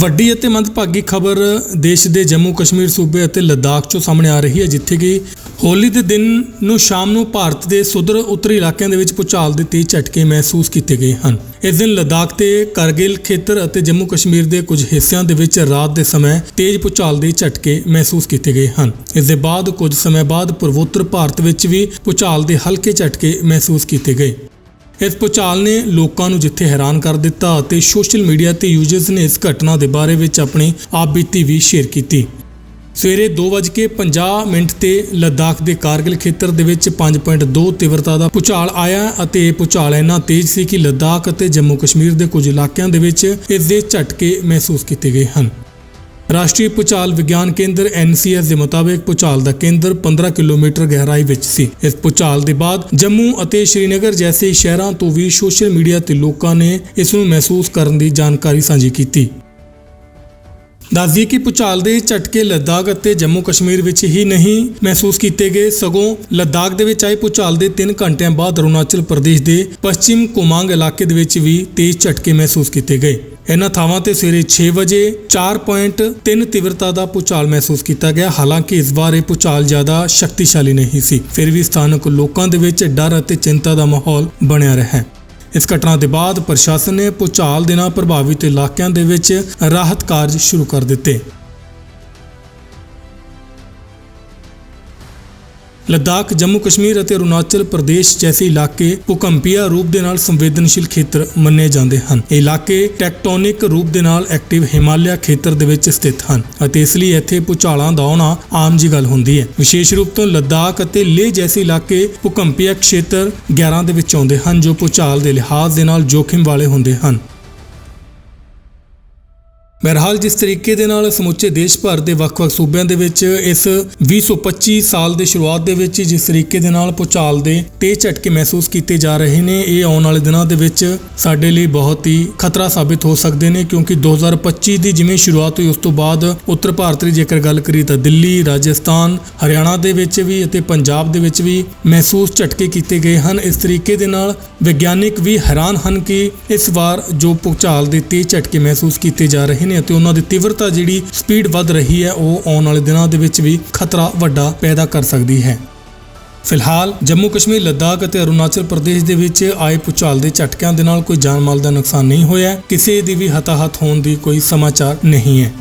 ਵੱਡੀ ਅਤੇ ਮੰਦਭਾਗੀ ਖਬਰ ਦੇਸ਼ ਦੇ ਜੰਮੂ ਕਸ਼ਮੀਰ, ਸੂਬੇ ਅਤੇ ਲੱਦਾਖ ਚੋਂ ਸਾਹਮਣੇ ਆ ਰਹੀ ਹੈ, ਜਿੱਥੇ ਕਿ ਹੋਲੀ ਦੇ ਦਿਨ ਨੂੰ ਸ਼ਾਮ ਨੂੰ ਭਾਰਤ ਦੇ ਸੁਦਰ ਉੱਤਰੀ ਇਲਾਕਿਆਂ ਦੇ ਵਿੱਚ ਭੂਚਾਲ ਦੇ ਤੇਜ਼ ਝਟਕੇ ਮਹਿਸੂਸ ਕੀਤੇ ਗਏ ਹਨ। ਇਸ ਦਿਨ ਲੱਦਾਖ ਤੇ ਕਾਰਗਿਲ ਖੇਤਰ ਅਤੇ ਜੰਮੂ ਕਸ਼ਮੀਰ ਦੇ ਕੁਝ ਹਿੱਸਿਆਂ ਦੇ ਵਿੱਚ ਰਾਤ ਦੇ ਸਮੇਂ ਤੇਜ਼ ਭੂਚਾਲ ਦੇ ਝਟਕੇ ਮਹਿਸੂਸ ਕੀਤੇ ਗਏ ਹਨ। ਇਸ ਦੇ ਬਾਅਦ ਕੁਝ ਸਮੇਂ ਬਾਅਦ ਪੂਰਵੋਤਰ ਭਾਰਤ ਵਿੱਚ ਵੀ ਭੂਚਾਲ ਦੇ ਹਲਕੇ ਝਟਕੇ ਮਹਿਸੂਸ ਕੀਤੇ ਗਏ। ਇਸ ਭੂਚਾਲ ਨੇ ਲੋਕਾਂ ਨੂੰ ਜਿੱਥੇ ਹੈਰਾਨ ਕਰ ਦਿੱਤਾ ਅਤੇ ਸੋਸ਼ਲ ਮੀਡੀਆ ਤੇ ਯੂਜ਼ਰਸ ਨੇ ਇਸ ਘਟਨਾ ਦੇ ਬਾਰੇ ਵਿੱਚ ਆਪਣੀ ਆਪ ਬੀਤੀ ਵੀ ਸ਼ੇਅਰ ਕੀਤੀ। ਸਵੇਰੇ 2:50 ਮਿੰਟ ਤੇ ਲੱਦਾਖ ਦੇ ਕਾਰਗਿਲ ਖੇਤਰ ਦੇ ਵਿੱਚ 5.2 ਤੀਵਰਤਾ ਦਾ ਭੂਚਾਲ ਆਇਆ ਅਤੇ ਇਹ ਭੂਚਾਲ ਇੰਨਾ ਤੇਜ਼ ਸੀ ਕਿ ਲੱਦਾਖ ਅਤੇ ਜੰਮੂ ਕਸ਼ਮੀਰ ਦੇ ਕੁਝ ਇਲਾਕਿਆਂ ਦੇ ਵਿੱਚ ਇਸ ਦੇ ਝਟਕੇ ਮਹਿਸੂਸ ਕੀਤੇ ਗਏ ਹਨ। ਰਾਸ਼ਟਰੀ ਭੂਚਾਲ ਵਿਗਿਆਨ ਕੇਂਦਰ ਐਨਸੀਐਸ ਦੇ ਮੁਤਾਬਕ ਭੂਚਾਲ ਦਾ ਕੇਂਦਰ 15 ਕਿਲੋਮੀਟਰ ਗਹਿਰਾਈ ਵਿੱਚ ਸੀ। ਇਸ ਭੂਚਾਲ ਦੇ ਬਾਅਦ ਜੰਮੂ ਅਤੇ ਸ਼੍ਰੀਨਗਰ ਜੈਸੇ ਸ਼ਹਿਰਾਂ ਤੋਂ ਵੀ ਸੋਸ਼ਲ ਮੀਡੀਆ ਤੇ ਲੋਕਾਂ ਨੇ ਇਸ ਨੂੰ ਮਹਿਸੂਸ ਕਰਨ ਦੀ ਜਾਣਕਾਰੀ ਸਾਂਝੀ ਕੀਤੀ। ਦੱਸਦੀ ਕਿ ਭੂਚਾਲ ਦੇ ਝਟਕੇ ਲੱਦਾਖ ਅਤੇ ਜੰਮੂ ਕਸ਼ਮੀਰ ਵਿੱਚ ਹੀ ਨਹੀਂ ਮਹਿਸੂਸ ਕੀਤੇ ਗਏ। ਸਗੋਂ ਲੱਦਾਖ ਦੇ ਵਿੱਚ ਆਏ ਭੂਚਾਲ ਦੇ 3 ਘੰਟਿਆਂ ਬਾਅਦ ਅਰੁਣਾਚਲ ਪ੍ਰਦੇਸ਼ ਦੇ ਪੱਛਮੀ ਕੁਮਾਂਗ ਇਲਾਕੇ ਦੇ ਵਿੱਚ ਵੀ ਤੇਜ਼ ਝਟਕੇ ਮਹਿਸੂਸ ਕੀਤੇ ਗਏ। ਇਹਨਾਂ ਥਾਵਾਂ ਤੇ ਸਵੇਰੇ 6 ਵਜੇ 4.3 ਤੀਵਰਤਾ ਦਾ ਭੂਚਾਲ ਮਹਿਸੂਸ ਕੀਤਾ ਗਿਆ। ਹਾਲਾਂਕਿ ਇਸ ਵਾਰ ਇਹ ਭੂਚਾਲ ਜ਼ਿਆਦਾ ਸ਼ਕਤੀਸ਼ਾਲੀ ਨਹੀਂ ਸੀ। ਫਿਰ ਵੀ ਸਥਾਨਕ ਲੋਕਾਂ ਦੇ ਵਿੱਚ ਡਰ ਅਤੇ ਚਿੰਤਾ ਦਾ ਮਾਹੌਲ ਬਣਿਆ ਰਿਹਾ ਇਸ ਘਟਨਾ ਦੇ ਬਾਅਦ ਪ੍ਰਸ਼ਾਸਨ ਨੇ ਭੂਚਾਲ ਦੇ ਨਾਲ ਪ੍ਰਭਾਵਿਤ ਇਲਾਕਿਆਂ ਦੇ ਵਿੱਚ ਰਾਹਤ ਕਾਰਜ ਸ਼ੁਰੂ ਕਰ ਦਿੱਤੇ। ਲੱਦਾਖ, ਜੰਮੂ ਕਸ਼ਮੀਰ ਅਤੇ ਅਰੁਣਾਚਲ ਪ੍ਰਦੇਸ਼ ਜੈਸੇ ਇਲਾਕੇ ਭੂਕੰਪੀਆ ਰੂਪ ਦੇ ਨਾਲ ਸੰਵੇਦਨਸ਼ੀਲ ਖੇਤਰ ਮੰਨੇ ਜਾਂਦੇ ਹਨ। ਇਹ ਇਲਾਕੇ ਟੈਕਟੋਨਿਕ ਰੂਪ ਦੇ ਨਾਲ ਐਕਟਿਵ ਹਿਮਾਲਿਆ ਖੇਤਰ ਦੇ ਵਿੱਚ ਸਥਿਤ ਹਨ ਅਤੇ ਇਸ ਲਈ ਇੱਥੇ ਭੂਚਾਲਾਂ ਦਾ ਆਉਣਾ ਆਮ ਜੀ ਗੱਲ ਹੁੰਦੀ ਹੈ। ਵਿਸ਼ੇਸ਼ ਰੂਪ ਤੋਂ ਲੱਦਾਖ ਅਤੇ ਲੇਹ ਜੈਸੇ ਇਲਾਕੇ ਭੂਕੰਪੀਆ ਖੇਤਰ 11 ਦੇ ਵਿੱਚ ਆਉਂਦੇ ਹਨ, ਜੋ ਭੂਚਾਲ ਦੇ ਲਿਹਾਜ਼ ਦੇ ਨਾਲ ਜੋਖਿਮ ਵਾਲੇ ਹੁੰਦੇ ਹਨ। ਬਹਰਹਾਲ ਜਿਸ ਤਰੀਕੇ ਦੇ ਨਾਲ ਸਮੁੱਚੇ ਦੇਸ਼ ਭਰ ਦੇ ਵੱਖ-ਵੱਖ ਸੂਬਿਆਂ ਦੇ ਵਿੱਚ ਇਸ 2025 ਸਾਲ ਦੇ ਸ਼ੁਰੂਆਤ ਦੇ ਵਿੱਚ ਜਿਸ ਤਰੀਕੇ ਦੇ ਨਾਲ ਭੂਚਾਲ ਦੇ ਤੇਜ਼ ਝਟਕੇ ਮਹਿਸੂਸ ਕੀਤੇ ਜਾ ਰਹੇ ਨੇ, ਇਹ ਆਉਣ ਵਾਲੇ ਦਿਨਾਂ ਦੇ ਵਿੱਚ ਸਾਡੇ ਲਈ ਬਹੁਤ ਹੀ ਖਤਰਾ ਸਾਬਿਤ ਹੋ ਸਕਦੇ ਨੇ ਕਿਉਂਕਿ 2025 ਦੀ ਜਿਵੇਂ ਸ਼ੁਰੂਆਤ ਹੋਈ ਉਸ ਤੋਂ ਬਾਅਦ ਉੱਤਰ ਭਾਰਤ ਦੀ ਜੇਕਰ ਗੱਲ ਕਰੀ ਤਾਂ ਦਿੱਲੀ, ਰਾਜਸਥਾਨ, ਹਰਿਆਣਾ ਦੇ ਵਿੱਚ ਵੀ ਅਤੇ ਪੰਜਾਬ ਦੇ ਵਿੱਚ ਵੀ ਮਹਿਸੂਸ ਝਟਕੇ ਕੀਤੇ ਗਏ ਹਨ। ਇਸ ਤਰੀਕੇ ਦੇ ਨਾਲ ਵਿਗਿਆਨਿਕ ਵੀ ਹੈਰਾਨ ਹਨ ਕਿ ਇਸ ਵਾਰ ਜੋ ਭੂਚਾਲ ਦੇ ਤੇਜ਼ ਝਟਕੇ ਮਹਿਸੂਸ ਕੀਤੇ ਜਾ ਰਹੇ ਨੇ ਅਤੇ ਉਹਨਾਂ ਦੀ ਤੀਵਰਤਾ ਜਿਹੜੀ ਸਪੀਡ ਵੱਧ ਰਹੀ ਹੈ, ਉਹ ਆਉਣ ਵਾਲੇ ਦਿਨਾਂ ਦੇ ਵਿੱਚ ਵੀ ਖਤਰਾ ਵੱਡਾ ਪੈਦਾ ਕਰ ਸਕਦੀ ਹੈ। ਫਿਲਹਾਲ, ਜੰਮੂ ਕਸ਼ਮੀਰ, ਲੱਦਾਖ ਅਤੇ ਅਰੁਣਾਚਲ ਪ੍ਰਦੇਸ਼ ਦੇ ਵਿੱਚ ਆਏ ਭੂਚਾਲ ਦੇ ਝਟਕਿਆਂ ਦੇ ਨਾਲ ਕੋਈ ਜਾਨ ਮਾਲ ਦਾ ਨੁਕਸਾਨ ਨਹੀਂ ਹੋਇਆ। ਕਿਸੇ ਦੀ ਵੀ ਹਤਾਹਤ ਹੋਣ ਦੀ ਕੋਈ ਸਮਾਚਾਰ ਨਹੀਂ ਹੈ।